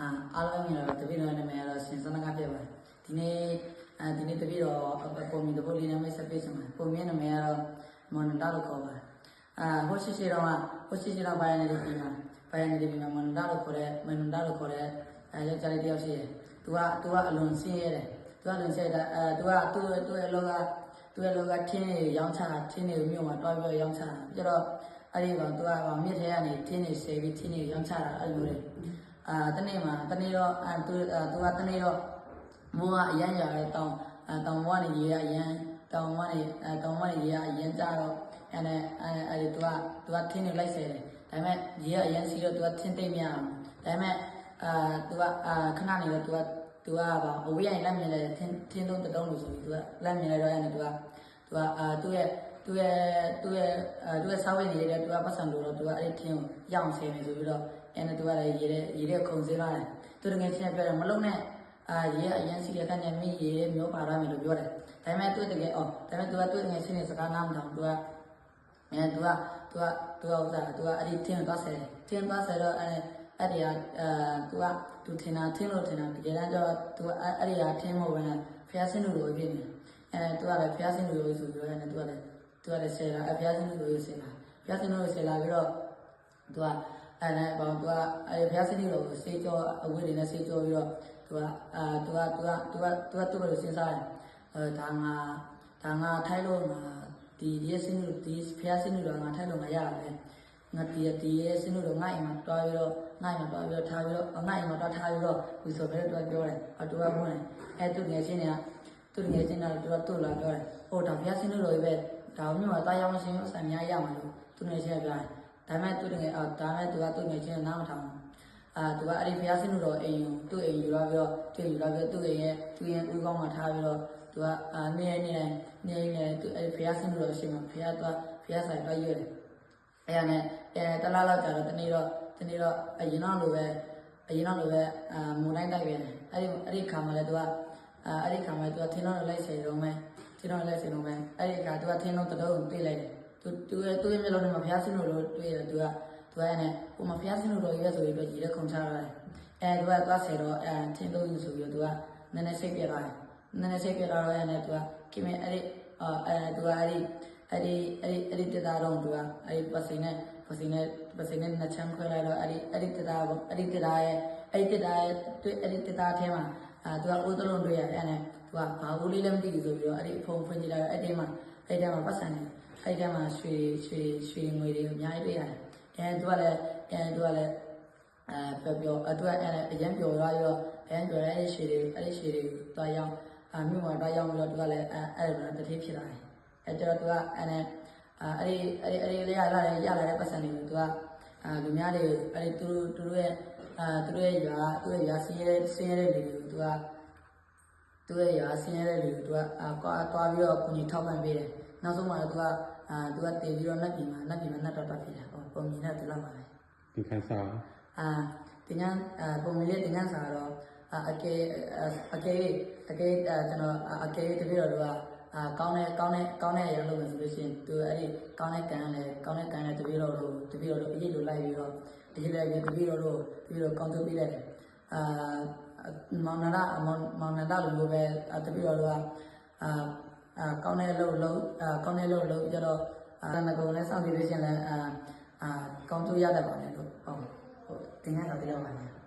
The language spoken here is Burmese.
အာအားလုံးမြင်တော့တပည့်တော်နာမည်ကတော့ရှင်စနကဖြစ်ပါတယ်ဒီနေ့အဲဒီနေ့တပည့်တော်ပုံမြင်တပုတ်လေးနာမည်ဆက်ပေးချင်ပါတယ်ပုံမြင်နာမည်ကတော့မွန်တာလို့ခေါ်ပါတယ်အာဟိုရှိရှိတော့ဟိုရှိရှိတော့ဘိုင်နေလေးပြီးမှာဘိုင်နေလေးပြီးမှာမွန်တာလို့ခေါ်တဲ့မွန်တာလို့ခေါ်တဲ့အဲယောက်ျားလေးတယောက်ရှိတယ်သူကသူကအလွန်ဆင်းရဲတယ်သူကအလွန်ဆင်းရဲတာအဲသူကသူ့ရဲ့သူ့ရဲ့လောကသူ့ရဲ့လောကထင်းနေရောင်းချတာထင်းနေမြို့မှာတွားပြီးရောင်းချတာပြီးတော့အဲ့ဒီကောင်သူကမြစ်ထဲကနေထင်းနေဆယ်ပြီးထင်းနေရောင်းချတာအဲ့လိုလေ အာတနေ့မှာတနေ့တော့အာသူအာသူကတနေ့တော့မိုးကအရန်ရတဲ့တောင်အာတောင်ဘွားနေရေကအရန်တောင်ဘွားနေအာတောင်ဘွားနေရေကအရန်ကြတော့အဲ့နဲ့အဲ့အဲ့ဒီသူကသူကထင်းနေလိုက်ဆဲတယ်ဒါပေမဲ့ရေကအရန်စီတော့သူကထင်းသိမ့်မရအောင်ဒါပေမဲ့အာသူကအာခဏနေတော့သူကသူကပါအဝေးရင်လက်မြင်လိုက်ထင်းထင်းသုံးတုံးလို့ဆိုပြီးသူကလက်မြင်လိုက်တော့အဲ့နဲ့သူကသူကအာသူ့ရဲ့သူ့ရဲ့သူ့ရဲ့အဲသူ့ရဲ့စားဝတ်နေတယ်သူကပတ်စံလို့တော့သူကအဲ့ဒီထင်းကိုရအောင်ဆဲနေဆိုပြီးတော့ အဲ့နဲ့သူကလည်းရေတဲ့ရေတဲ့ခုံစင်းလာတယ်သူတကယ်ချင်းပြောတယ်မလုံးနဲ့အာရေအရင်စီတဲ့ခန့်နဲ့မိရေမျိုးပါရမယ်လို့ပြောတယ်ဒါပေမဲ့သူတကယ်အော်ဒါပေမဲ့သူကသူတကယ်ချင်းနေစကားနားမထောင်သူကအဲသူကသူကသူကဥစ္စာသူကအဲ့ဒီထင်းသွားဆဲတယ်ထင်းသွားဆဲတော့အဲ့အဲ့ဒီကအဲသူကသူထင်တာထင်းလို့ထင်တာတကယ်တမ်းကျတော့သူကအဲ့ဒီကထင်းမဟုတ်ဘဲနဲ့ဖျားစင်းလို့ဖြစ်နေတယ်အဲသူကလည်းဖျားစင်းလို့ဆိုပြီးတော့အဲ့သူကလည်းသူကလည်းဆယ်လာအဖျားစင်းလို့ရေးဆယ်လာဖျားစင်းလို့ဆယ်လာပြီးတော့သူက အဲ့နဲ့ပေါ့သူကအဲ့ဖျားစင်းလို့စေးကြောအဝိတွေနဲ့စေးကြောပြီးတော့သူကအာသူကသူကသူကသူကသူ့လိုစဉ်းစားတယ်အဲဒါငါဒါငါထိုင်းလို့ငါဒီဒီစင်းလို့ဒီဖျားစင်းလို့ငါထိုင်းလို့ငါရတယ်ငါဒီဒီရဲ့စင်းလို့ငါအိမ်မှာတွားပြီးတော့ငါအိမ်မှာတွားပြီးတော့ထားပြီးတော့ငါအိမ်မှာတွားထားပြီးတော့ဒီဆိုပဲတော့ပြောတယ်အတူကဘုန်းတယ်အဲ့သူငယ်ချင်းတွေကသူငယ်ချင်းတွေကသူကတူလာပြောတယ်ဟိုဒါဖျားစင်းလို့ပဲဒါမျိုးမှာတားရောင်းရှင်အဆံများရမှာလို့သူငယ်ချင်းကပြောတယ် ဒါပေမဲ့သူငယ်အော်ဒါပေမဲ့သူကသူငယ်ချင်းကနားမထောင်ဘူးအာသူကအဲ့ဒီဖျားစင်းလို့အိမ်ယူသူ့အိမ်ယူလာပြီးတော့သူယူလာပြီးတော့သူ့အိမ်ရဲ့သူ့ရဲ့ဦးကောင်းမှာထားပြီးတော့သူကအာနေနေနေနေသူအဲ့ဒီဖျားစင်းလို့ရှိမှဖျားသွားဖျားဆိုင်တော့ရွရတယ်အဲ့ရနဲ့အဲတလားလောက်ကြာတော့တနေ့တော့တနေ့တော့အရင်တော့လိုပဲအရင်တော့လိုပဲအာမုန်တိုင်းတိုက်ပြန်တယ်အဲ့ဒီအဲ့ဒီခါမှလည်းသူကအာအဲ့ဒီခါမှသူကထင်းတော့လိုက်ဆယ်တော့မယ်ထင်းတော့လိုက်ဆယ်တော့မယ်အဲ့ဒီခါသူကထင်းတော့တတော့တွေ့လိုက်တယ် သူသူရဲ့သူ့ရဲ့မျက်လုံးထဲမှာဖျားစင်းလို့တွေ့ရတယ်သူကသူကအဲ့နဲ့ဟိုမှာဖျားစင်းလို့တော့ရွက်ဆိုပြီးတော့ရေတဲ့ခုံချရတယ်အဲသူကသွားဆယ်တော့အဲထင်းတော့ယူဆိုပြီးတော့သူကနည်းနည်းစိတ်ပြက်သွားတယ်နည်းနည်းစိတ်ပြက်သွားတော့အဲ့နဲ့သူကခင်မအဲ့ဒီအာအဲသူကအဲ့ဒီအဲ့ဒီအဲ့ဒီအဲ့ဒီတသားတော့သူကအဲ့ဒီပတ်စင်နဲ့ပတ်စင်နဲ့ပတ်စင်နဲ့နှစ်ချမ်းခွဲလိုက်တော့အဲ့ဒီအဲ့ဒီတသားကိုအဲ့ဒီတသားရဲ့အဲ့ဒီတသားရဲ့တွေ့အဲ့ဒီတသားထဲမှာအာသူကအိုးသလုံးတွေ့ရတယ်အဲ့နဲ့သူကဘာဘူးလေးလည်းမသိဘူးဆိုပြီးတော့အဲ့ဒီဖုန်းဖွင့်ကြည့်လိုက်တော့အဲ့ဒီမှာ အဲ့ဒီမှာပတ်စံနေအဲ့ဒီမှာရွှေရွှေရွှေငွေတွေအများကြီးတွေ့ရတယ်အဲသူကလည်းအဲသူကလည်းအဲပြောပြောအဲ့သူကအဲ့အရင်ပြောရရောအရင်ပြောရအဲ့ဒီရွှေတွေအဲ့ဒီရွှေတွေတွားရောက်အာမြို့မှာတွားရောက်ပြီးတော့သူကလည်းအဲအဲ့ဒါတတိဖြစ်လာတယ်အဲကျတော့သူကအဲ့နဲ့အာအဲ့ဒီအဲ့ဒီအဲ့ဒီလေးရလာတဲ့ရလာတဲ့ပတ်စံတွေကိုသူကအာလူများတွေအဲ့ဒီသူတို့သူတို့ရဲ့အာသူတို့ရဲ့ရွာသူတို့ရဲ့ရွာဆင်းရဲဆင်းရဲတဲ့လူတွေကိုသူက သူရဲ့ရွာဆင်းရဲတဲ့လူတွေကိုသူကအာကွာတွားပြီးတော့ကိုကြီးထောက်ပံ့ပေးတယ်နောက်ဆုံးမှတော့သူကအာသူကတည်ပြီးတော့နတ်ပြည်မှာနတ်ပြည်မှာနတ်တော်တော်ဖြစ်တယ်ဟောပုံမြင်တဲ့သူလောက်ပါပဲဒီခန်းစားအာတင်ညာအာပုံမြင်လေးတင်ညာစာတော့အာအကဲအကဲအကဲကျွန်တော်အကဲတပည့်တော်တို့ကအာကောင်းတဲ့ကောင်းတဲ့ကောင်းတဲ့အရာလုပ်မယ်ဆိုလို့ရှိရင်သူအဲ့ဒီကောင်းတဲ့ကံလည်းကောင်းတဲ့ကံလည်းတပည့်တော်တို့တပည့်တော်တို့အရေးလိုလိုက်ပြီးတော့အရေးလိုက်ပြီးတပည့်တော်တို့တပည့်တော်ကောင်းထုတ်ပြီးလိုက်တယ်အာ မောင်နန္ဒမောင်မောင်နန္ဒလိုမျိုးပဲတပည့်တော်တို့ကအာအာကောင်းတဲ့လုပ်လုပ်အာကောင်းတဲ့လုပ်လုပ်ကြတော့အာငကုံလည်းစောင့်ကြည့်လို့ရှိရင်လည်းအာအာကောင်းထုတ်ရတတ်ပါလေလို့ဟုတ်ဟုတ်တင်ရတာတရားပါလေ